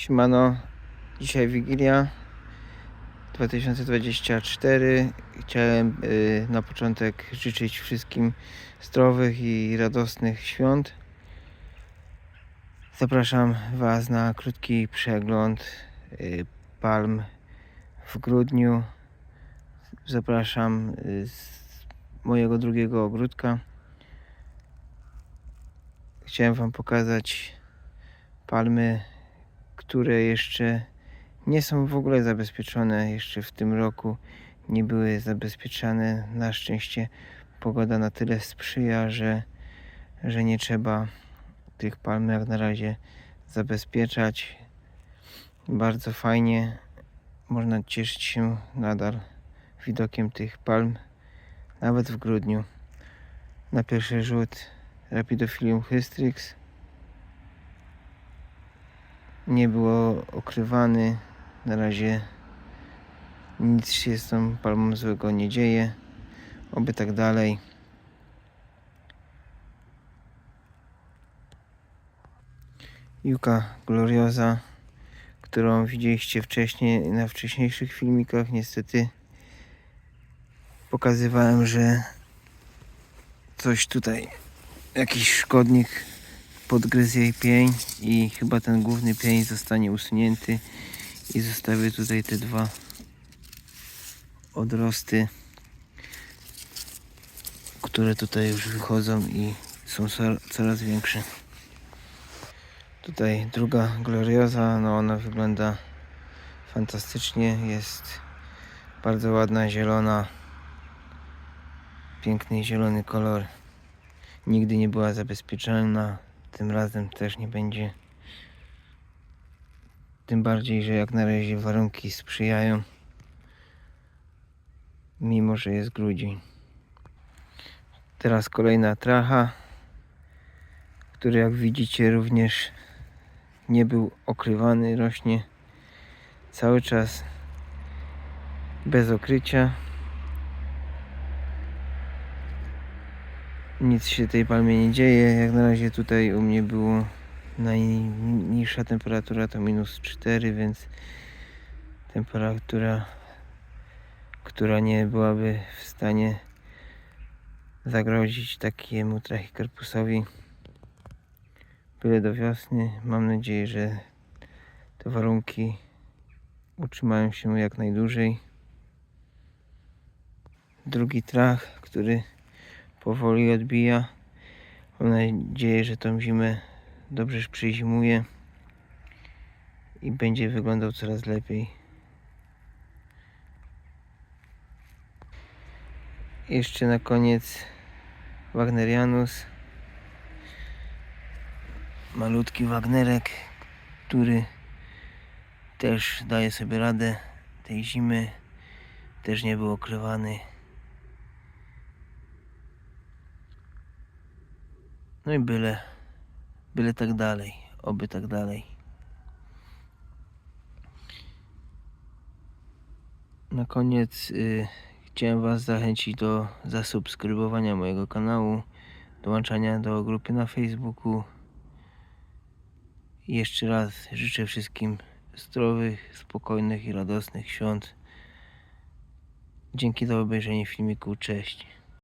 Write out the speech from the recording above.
Siemano, dzisiaj Wigilia 2024. Chciałem y, na początek życzyć wszystkim zdrowych i radosnych świąt. Zapraszam Was na krótki przegląd y, palm w grudniu. Zapraszam y, z mojego drugiego ogródka. Chciałem Wam pokazać palmy które jeszcze nie są w ogóle zabezpieczone. Jeszcze w tym roku nie były zabezpieczane. Na szczęście pogoda na tyle sprzyja, że, że nie trzeba tych palm jak na razie zabezpieczać. Bardzo fajnie. Można cieszyć się nadal widokiem tych palm, nawet w grudniu. Na pierwszy rzut Rapidophilium hystrix nie było okrywany. Na razie nic się z tą palmą złego nie dzieje. Oby tak dalej. Juka Gloriosa, którą widzieliście wcześniej na wcześniejszych filmikach. Niestety pokazywałem, że coś tutaj, jakiś szkodnik podgryzł jej pień i chyba ten główny pień zostanie usunięty i zostawię tutaj te dwa odrosty, które tutaj już wychodzą i są coraz większe. Tutaj druga glorioza, no ona wygląda fantastycznie, jest bardzo ładna, zielona, piękny zielony kolor. Nigdy nie była zabezpieczalna, tym razem też nie będzie. Tym bardziej, że jak na razie warunki sprzyjają, mimo że jest grudzień. Teraz kolejna tracha, który jak widzicie również nie był okrywany, rośnie cały czas bez okrycia. Nic się tej palmie nie dzieje. Jak na razie tutaj u mnie było najniższa temperatura to minus 4, więc temperatura, która nie byłaby w stanie zagrozić takiemu trachycarpusowi byle do wiosny. Mam nadzieję, że te warunki utrzymają się jak najdłużej. Drugi trach, który powoli odbija. Mam nadzieję, że tą zimę dobrze przyzimuje i będzie wyglądał coraz lepiej. Jeszcze na koniec Wagnerianus. Malutki Wagnerek, który też daje sobie radę tej zimy. Też nie był okrywany. No i byle, byle tak dalej, oby tak dalej. Na koniec y, chciałem Was zachęcić do zasubskrybowania mojego kanału, dołączania do grupy na Facebooku. Jeszcze raz życzę wszystkim zdrowych, spokojnych i radosnych świąt. Dzięki za obejrzenie filmiku. Cześć.